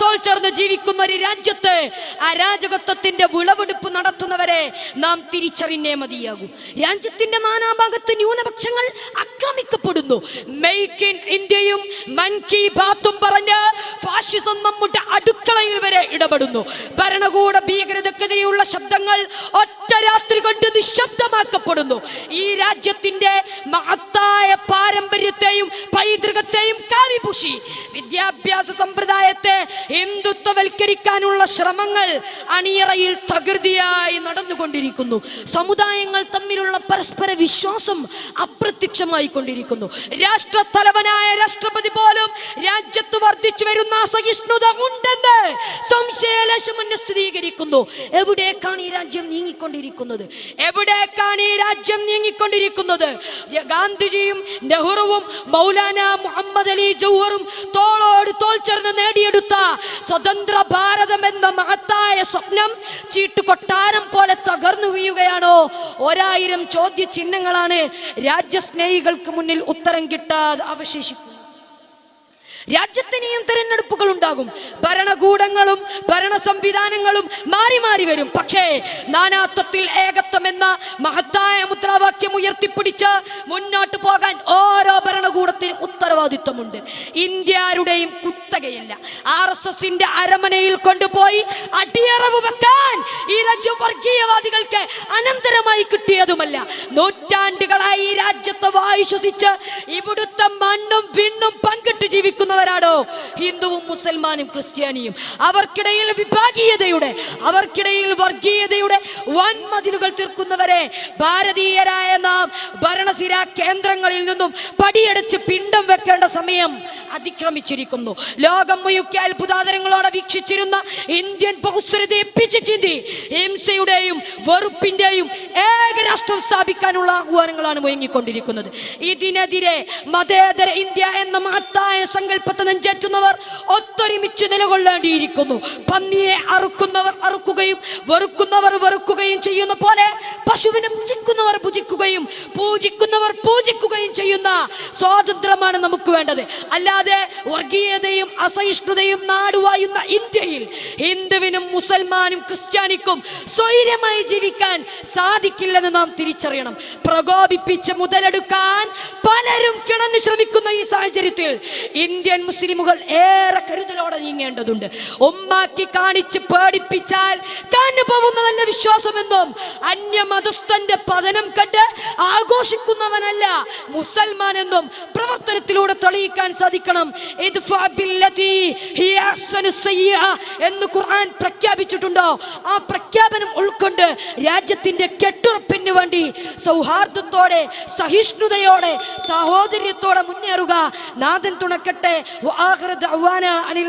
തോൾ ചേർന്ന് ജീവിക്കുന്ന ഒരു രാജ്യത്ത് അരാജകത്വത്തിന്റെ വിളവെടുപ്പ് നടത്തുന്നവരെ നാം തിരിച്ചറിഞ്ഞേ മതിയാകും. രാജ്യത്തിന്റെ നാനാഭാഗത്ത് ന്യൂനപക്ഷങ്ങൾ ആക്രമിക്കപ്പെടുന്നു. മെയ്ക്ക് ഇൻ ഇന്ത്യയും മൻ കി ബാത്തും പറഞ്ഞ് ഫാഷിസം നമ്മുടെ അടുക്കളയിൽ വരെ ഇടപെടുന്നു. ഭരണകൂട ഭീകരതക്കെതിരെയുള്ള ശബ്ദങ്ങൾ ഒറ്റ രാത്രി കൊണ്ട് നിശബ്ദമാക്കപ്പെടുന്നു. ഈ രാജ്യത്തിന്റെ മഹത്തായ പാരമ്പര്യത്തെയും പൈതൃകത്തെയും കാവിപുഷി വിദ്യാഭ്യാസ സമ്പ്രദായത്തെ ഹിന്ദുത്വവൽക്കരിക്കാനുള്ള ശ്രമങ്ങൾ അണിയറയിൽ തകൃതിയായി നടന്നുകൊണ്ടിരിക്കുന്നു. സമുദായങ്ങൾ തമ്മിലുള്ള പരസ്പര വിശ്വാസം അപ്രത്യക്ഷമായി കൊണ്ടിരിക്കുന്നു രാഷ്ട്രത്തലവനായ വർദ്ധിച്ചു വരുന്ന അസഹിഷ്ണുത ഉണ്ടെന്ന് സംശയലക്ഷ്മന് സ്ഥിരീകരിക്കുന്നു. എവിടേക്കാണ് ഈ രാജ്യം നീങ്ങിക്കൊണ്ടിരിക്കുന്നത്? എവിടേക്കാണ് ഈ രാജ്യം നീങ്ങിക്കൊണ്ടിരിക്കുന്നത്? ഗാന്ധിജിയും നെഹ്റുവും മൗലാന മുഹമ്മദ് അലി ജൗഹറും തോളോട് തോൾ ചേർന്ന് നേടിയെടുത്ത സ്വതന്ത്ര ഭാരതം എന്ന മഹത്തായ സ്വപ്നം ചീട്ടുകൊട്ടാരം പോലെ തകർന്നു വീഴുകയാണോ? ഒരായിരം ചോദ്യ ചിഹ്നങ്ങളാണ് രാജ്യസ്നേഹികൾക്ക് മുന്നിൽ ഉത്തരം കിട്ടാതെ അവശേഷിക്കുന്നത്. രാജ്യത്തിനെയും തെരഞ്ഞെടുപ്പുകൾ ഉണ്ടാകും. ഭരണകൂടങ്ങളും ഭരണ സംവിധാനങ്ങളും മാറി മാറി വരും. പക്ഷേ നാനാത്വത്തിൽ ഏകത്വം എന്ന മഹത്തായ മുദ്രാവാക്യം ഉയർത്തിപ്പിടിച്ച് മുന്നോട്ട് പോകാൻ ഭരണകൂടത്തിനും ഉത്തരവാദിത്വമുണ്ട് ഇന്ത്യരുടെയും കുത്തകയില്ല. ആർ എസ് എസിന്റെ അരമനയിൽ കൊണ്ടുപോയി അടിയറവ് വെക്കാൻ ഈ രാജ്യം വർഗീയവാദികൾക്ക് അനന്തരമായി കിട്ടിയതുമല്ല. നൂറ്റാണ്ടുകളായി ഈ രാജ്യത്തെ വായുശ്വസിച്ച് ഇവിടുത്തെ മണ്ണും പിണ്ണും പങ്കിട്ട് ജീവിക്കുന്നവരാണോ ഹിന്ദുവും മുസൽമാനും ക്രിസ്ത്യാനിയും. അവർക്കിടയിൽ വിഭാഗീയതയുടെ അവർക്കിടയിൽ വർഗീയതയുടെ വൻമതിലുകൾ തീർക്കുന്നവരെ ഭാരതീയരായ നാം ഭരണസിര കേന്ദ്രങ്ങളിൽ നിന്നും പടിയടച്ച് പിണ്ടം വെക്കേണ്ട സമയം അതിക്രമിച്ചിരിക്കുന്നു. ലോകം മുഴുക്കെ അത്ഭുതാതരങ്ങളോടെ വീക്ഷിച്ചിരുന്ന ഇന്ത്യൻ ബഹുസ്വരതയെ പിച്ചു ചിന്തി ഹിംസയുടെയും വെറുപ്പിന്റെയും ഏകരാഷ്ട്രം സ്ഥാപിക്കാനുള്ള ആഹ്വാനങ്ങളാണ് മുയങ്ങിക്കൊണ്ടിരിക്കുന്നത്. ഇതിനെതിരെ മതേതര ഇന്ത്യ എന്ന മഹത്തായ സങ്കല്പത്തെ നെഞ്ചേറ്റുന്നവർ ഒത്തൊരുമിച്ച് നിലകൊള്ളേണ്ടിയിരിക്കുന്നു. പന്നിയെ അറുക്കുന്നവർ അറുക്കുകയും വെറുക്കുന്നവർ വെറുക്കുകയും ചെയ്യുന്ന പോലെ പൂജിക്കുന്നവർ പൂജിക്കുകയും ചെയ്യുന്ന സ്വാതന്ത്ര്യമാണ് നമുക്ക് വേണ്ടത്. അല്ലാതെ വർഗീയതയും അസഹിഷ്ണുതയും നാടുവായുന്ന ഇന്ത്യയിൽ ഹിന്ദുവിനും മുസൽമാനും ക്രിസ്ത്യാനിക്കും സ്വൈര്യമായി ജീവിക്കാൻ സാധിക്കില്ലെന്ന് നാം തിരിച്ചറിയണം. പ്രകോപിപ്പിച്ച് മുതലെടുക്കാൻ പലരും കിണഞ്ഞു ശ്രമിക്കുന്ന ഈ സാഹചര്യത്തിൽ ഇന്ത്യൻ മുസ്ലിമുകൾ ഏറെ കരുതലോടെ നീങ്ങേണ്ടതുണ്ട് ഒമ്പാക്കി കാണിച്ച് പേടിപ്പിച്ചാൽ പോകുന്നതല്ല വിശ്വാസമെന്നും അന്യമതസ്ഥന്റെ പതനം കണ്ട് ആഘോഷിക്കുന്നവനല്ല മുസൽമാൻ എന്നും പ്രവർത്തനത്തിലൂടെ തെളിയിക്കാൻ സാധിക്കണം. എന്ന് ഖുർആൻ പ്രഖ്യാപിച്ചിട്ടുണ്ടോ? ആ പ്രഖ്യാപനം ഉൾക്കൊണ്ട് രാജ്യത്തിന്റെ കെട്ടുറപ്പിന് വേണ്ടി സൗഹാർദ്ദത്തോടെ സഹിഷ്ണുതയോടെ സഹോദര്യത്തോടെ മുന്നേറുക. നാഥൻ തുണക്കട്ടെ. അനിൽ